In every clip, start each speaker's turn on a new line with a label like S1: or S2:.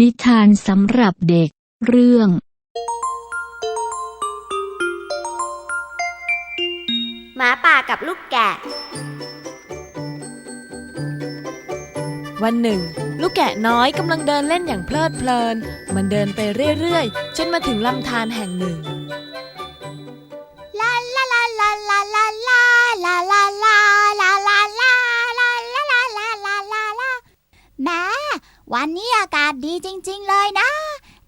S1: นิทานสำหรับเด็ก เรื่อง
S2: หมาป่ากับลูกแกะ
S3: วันหนึ่ง ลูกแกะน้อยกำลังเดินเล่นอย่างเพลิดเพลิน มันเดินไปเรื่อยๆ จนมาถึงลำธารแห่งหนึ่ง
S2: วันนี้อากาศดีจริง ๆ เลยนะ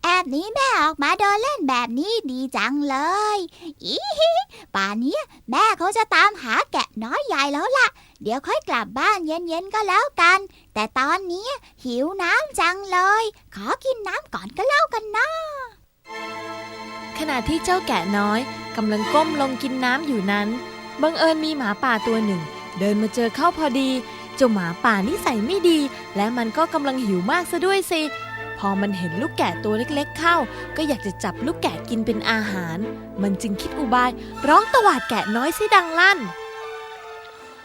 S2: แอบนี้แม่ออกมาเดินเล่นแบบนี้ดีจังเลย อีฮิป่านนี้แม่เขาจะตามหาแกะน้อยใหญ่แล้วล่ะ เดี๋ยวค่อยกลับบ้านเย็นๆก็แล้วกัน แต่ตอนนี้หิวน้ำจังเลย ขอกินน้ำก่อนก็แล้วกันนะ
S3: ขณะที่เจ้าแกะน้อยกำลังก้มลงกินน้ำอยู่นั้น บังเอิญมีหมาป่าตัวหนึ่ง เดินมาเจอเข้าพอดี เจ้าหมาป่านิสัยไม่ดี และมันก็กำลังหิวมากซะด้วยสิ พอมันเห็นลูกแกะตัวเล็กๆเข้า ก็อยากจะจับลูกแกะกินเป็นอาหาร มันจึงคิดอุบาย ร้องตวาดแกะน้อยสิดังลั่น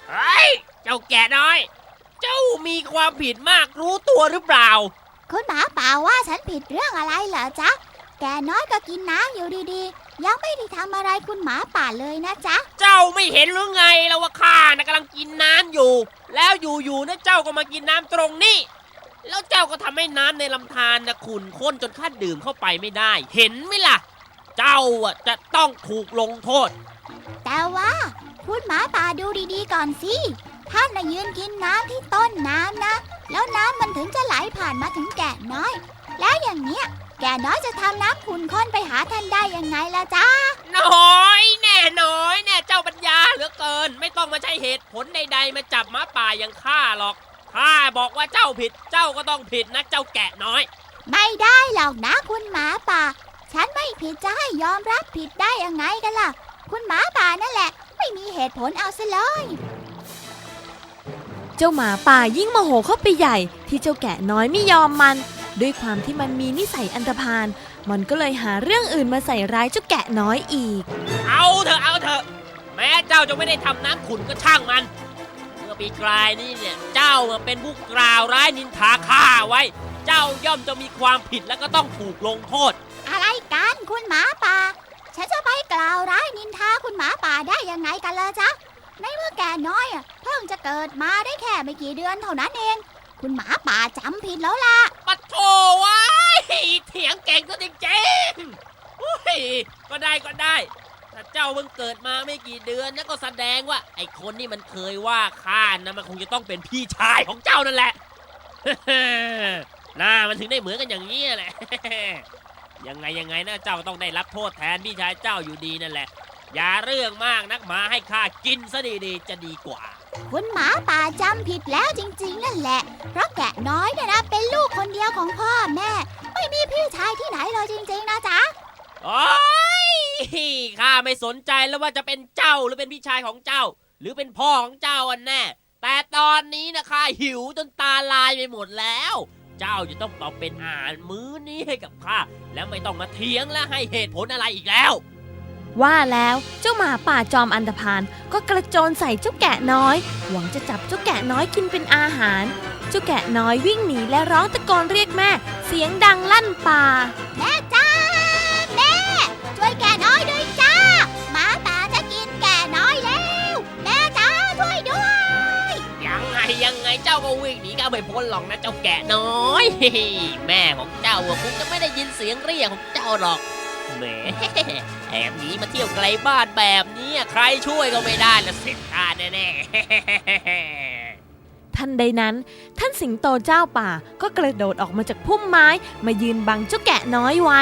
S4: เฮ้ยเจ้าแกะน้อย เจ้ามีความผิดมากรู้ตัวหรือเปล่า
S2: คุณหมาป่าว่าฉันผิดเรื่องอะไรเหรอจ๊ะ แกน้อยก็กินน้ำอยู่ดีๆ ยังไม่ได้ทำอะไรคุณหมาป่าเลยนะจ๊ะ
S4: เจ้าไม่เห็นหรือไงแล้วว่าข้านะกำลังกินน้ำอยู่ แล้วอยู่ๆนะเจ้าก็มากินน้ำตรงนี้ แล้วเจ้าก็ทำให้น้ำในลำธารนะขุ่นข้นจนข้าดื่มเข้าไปไม่ได้ เห็นไหมล่ะ เจ้าอะจะต้องถูกลงโทษ
S2: แต่ว่าคุณหมาป่าดูดีๆก่อนสิ ท่านน่ะยืนกินน้ำที่ต้นน้ำนะ แล้วน้ำมันถึงจะไหลผ่านมาถึงแกะน้อย แล้วอย่างเนี้ย แกน้อยจะทำน้ำขุ่นข้นไปหาท่านได้ยังไงล่ะจ๊ะ
S4: น้อยแน่น้อยแน่เจ้าปัญญาเหลือเกิน ไม่ต้องมาใช้เหตุผลใดๆมาจับหม้าป่าอย่างข้าหรอกข้าบอกว่าเจ้าผิดเจ้าก็ต้องผิดนะเจ้าแกะน้อย
S2: ไม่ได้หรอกนะคุณหมาป่า ฉันไม่ผิดจะให้ยอมรับผิดได้ยังไงกันล่ะ คุณหมาป่านั่นแหละ ไม่มีเหตุผลเอาซะเลย
S3: เจ้าหมาป่ายิ่งโมโหเข้าไปใหญ่ ที่เจ้าแกะน้อยไม่ยอมมัน ด้วยความที่มันมีนิสัยอันธพาลมันก็เลยหาเรื่องอื่นมาใส่ร้ายเจ้าแกะน้อยอีก
S4: เอาเถอะเอาเถอะ แม้เจ้าจะไม่ได้ทำน้ำขุนก็ช่างมัน เมื่อปีกลายนี่เนี่ยเจ้าเป็นผู้กล่าวร้ายนินทาข้าไว้ เจ้าย่อมจะมีความผิดและก็ต้องถูกลงโทษ
S2: อะไรกันคุณหมาป่า ฉันจะไปกล่าวร้ายนินทาคุณหมาป่าได้ยังไงกันล่ะจ๊ะ ในเมื่อแกน้อยอะเพิ่งจะเกิดมาได้แค่ไม่กี่เดือนเท่านั้นเอง คุณหมาป่าจำผิดแล้วล่ะ
S4: ปัด โถไว้เถียงเก่งซะจริงๆอุ้ยก็ได้ก็ได้ถ้าเจ้าเพิ่งเกิดมาไม่กี่เดือนนั่ก็แสดงว่า ไอ้คนนี่มันเคยว่าข้านะมันคงจะต้องเป็นพี่ชายของเจ้านั่นแหละ หน้ามันถึงได้เหมือนกันอย่างนี้แหละ ยังไงยังไงนะเจ้าต้องได้รับโทษแทนพี่ชายเจ้าอยู่ดีนั่นแหละ อย่าเรื่องมากนักหมาให้ข้ากินซะดีๆจะดีกว่า
S2: คุณหมาป่าจำผิดแล้วจริงๆ นั่นแหละ เพราะแกะน้อยเนี่ยนะเป็นลูกคนเดียวของพ่อแม่ ไม่มีพี่ชายที่ไหนเลยจริงๆ นะจ๊ะ
S4: โอ้ยข้าไม่สนใจแล้วว่าจะเป็นเจ้าหรือเป็นพี่ชายของเจ้า หรือเป็นพ่อของเจ้าอันแน่ แต่ตอนนี้นะข้าหิวจนตาลายไปหมดแล้วเจ้าจะต้องตอบเป็นอาหารมื้อนี้ให้กับข้า แล้วไม่ต้องมาเถียงและให้เหตุผลอะไรอีกแล้ว
S3: ว่าแล้วเจ้าหมาป่าจอมอันธพาลก็กระโจนใส่เจ้าแกะน้อย หวังจะจับเจ้าแกะน้อยกินเป็นอาหาร เจ้าแกะน้อยวิ่งหนีและร้องตะโกนเรียกแม่ เสียงดังลั่นป่า
S2: แม่จ้าแม่ ช่วยแกะน้อยด้วยจ้าหมาป่าจะกินแกะน้อยแล้ว แม่จ้าช่วยด้วย
S4: ยังไงยังไงเจ้าก็วิ่งหนีก้าไม่พ้นหรอกนะเจ้าแกะน้อย แม่ของเจ้าอะคงจะไม่ได้ยินเสียงเรียกของเจ้าหรอก แหมแอบหนีมาเที่ยวไกลบ้านแบบนี้ใครช่วยก็ไม่ได้ละเสร็จข้าแน่ๆ
S3: ทันใดนั้น ท่านสิงโตเจ้าป่าก็กระโดดออกมาจากพุ่มไม้มายืนบังเจ้าแกะน้อยไว้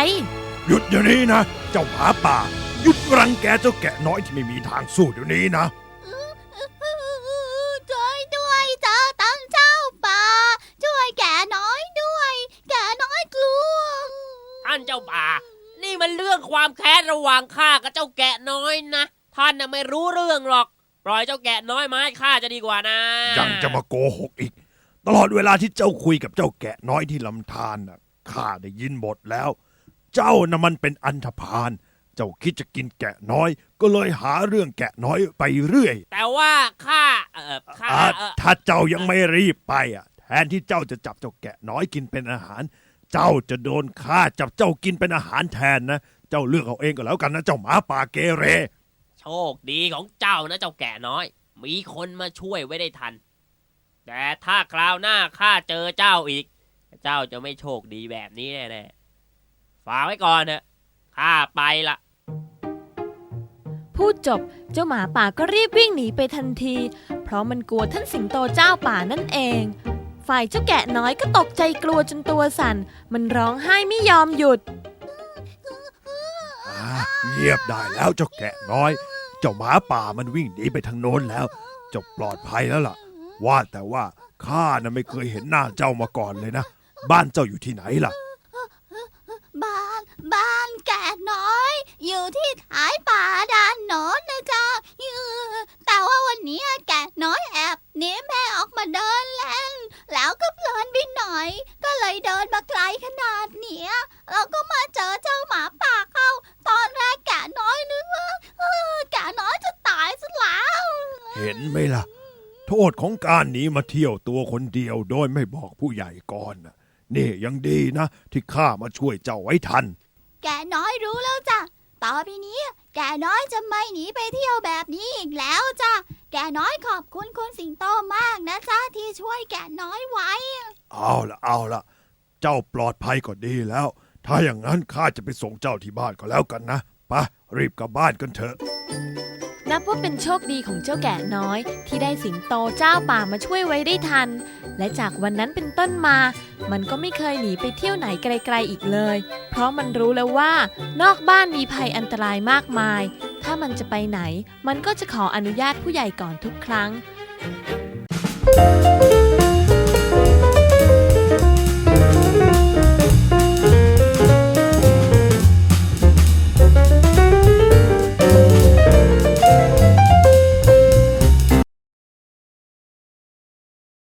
S5: หยุดเดี๋ยวนี้นะ เจ้าหมาป่า หยุดรังแกเจ้าแกะน้อยที่ไม่มีทางสู้เดี๋ยวนี้นะ
S2: ช่วยด้วยจ้าตั้งเจ้าป่า ช่วยแกะน้อยด้วย แกะน้อยกลัว
S4: ท่านเจ้าป่านี่ มันเรื่องความแค้นระหว่างข้ากับเจ้าแกะน้อยนะ ท่านน่ะไม่รู้เรื่องหรอก ปล่อยเจ้าแกะน้อยมาให้ข้าจะดีกว่านะ
S5: ยังจะมาโกหกอีก ตลอดเวลาที่เจ้าคุยกับเจ้าแกะน้อยที่ลำธารน่ะข้าได้ยินหมดแล้ว เจ้าน่ะมันเป็นอันธพาลเจ้าคิดจะกินแกะน้อย ก็เลยหาเรื่องแกะน้อยไปเรื่อย
S4: แต่ว่าข้าเออข้า
S5: อะ
S4: เออ
S5: ถ้าเจ้ายังไม่รีบไปอะ แทนที่เจ้าจะจับเจ้าแกะน้อยกินเป็นอาหาร เจ้าจะโดนข้าจับเจ้ากินเป็นอาหารแทนนะ เจ้าเลือกเอาเองก็แล้วกันนะเจ้าหมาป่าเกเร
S4: โชคดีของเจ้านะเจ้าแก่น้อย มีคนมาช่วยไว้ได้ทัน แต่ถ้าคราวหน้าข้าเจอเจ้าอีก เจ้าจะไม่โชคดีแบบนี้แน่ๆฝากไว้ก่อนเถอะข้าไปละ
S3: พูดจบเจ้าหมาป่าก็รีบวิ่งหนีไปทันที เพราะมันกลัวท่านสิงโตเจ้าป่านั่นเอง ฝ่ายเจ้าแกะน้อยก็ตกใจกลัวจนตัวสั่น มันร้องไห้ไม่ยอมหยุด
S5: อ่าเงียบได้แล้วเจ้าแกะน้อย เจ้าหมาป่ามันวิ่งหนีไปทางโน้นแล้ว เจ้าปลอดภัยแล้วล่ะ ว่าแต่ว่าข้าน่ะไม่เคยเห็นหน้าเจ้ามาก่อนเลยนะ บ้านเจ้าอยู่ที่ไหนล่ะ
S2: บ้าน บ้านแก่น้อย อยู่ที่ท้ายป่าด้านโน้นนะจ๊ะยือแต่ว่าวันนี้แก่น้อยแอบหนีแม่ออกมาเดินเล่น แล้วก็เพลินไปหน่อย ก็เลยเดินมาไกลขนาดเนี้ยแล้วก็มาเจอเจ้าหมาป่าเข้า ตอนแรกแก่น้อยนึกว่าเออแก่น้อยจะตายซะแล้ว
S5: เห็นไหมล่ะ โทษของการหนีมาเที่ยวตัวคนเดียวโดยไม่บอกผู้ใหญ่ก่อนน่ะนี่ยังดีนะ ที่ข้ามาช่วยเจ้าไว้ทัน
S2: แกน้อยรู้แล้วจ้ะ ต่อไปนี้ แกน้อยจะไม่หนีไปเที่ยวแบบนี้อีกแล้วจ้ะ แกน้อยขอบคุณคุณสิงโตมากนะจ๊ะที่ช่วยแกน้อยไว้
S5: เอาละเอาละเจ้าปลอดภัยก็ดีแล้ว ถ้าอย่างนั้นข้าจะไปส่งเจ้าที่บ้านก็แล้วกันนะ ไปะรีบกลับบ้านกันเถอะ
S3: นับว่าเป็นโชคดีของเจ้าแกะน้อย ที่ได้สิงโตเจ้าป่ามาช่วยไว้ได้ทัน และจากวันนั้นเป็นต้นมา มันก็ไม่เคยหนีไปเที่ยวไหนไกลๆอีกเลย เพราะมันรู้แล้วว่า นอกบ้านมีภัยอันตรายมากมาย ถ้ามันจะไปไหน มันก็จะขออนุญาตผู้ใหญ่ก่อนทุกครั้ง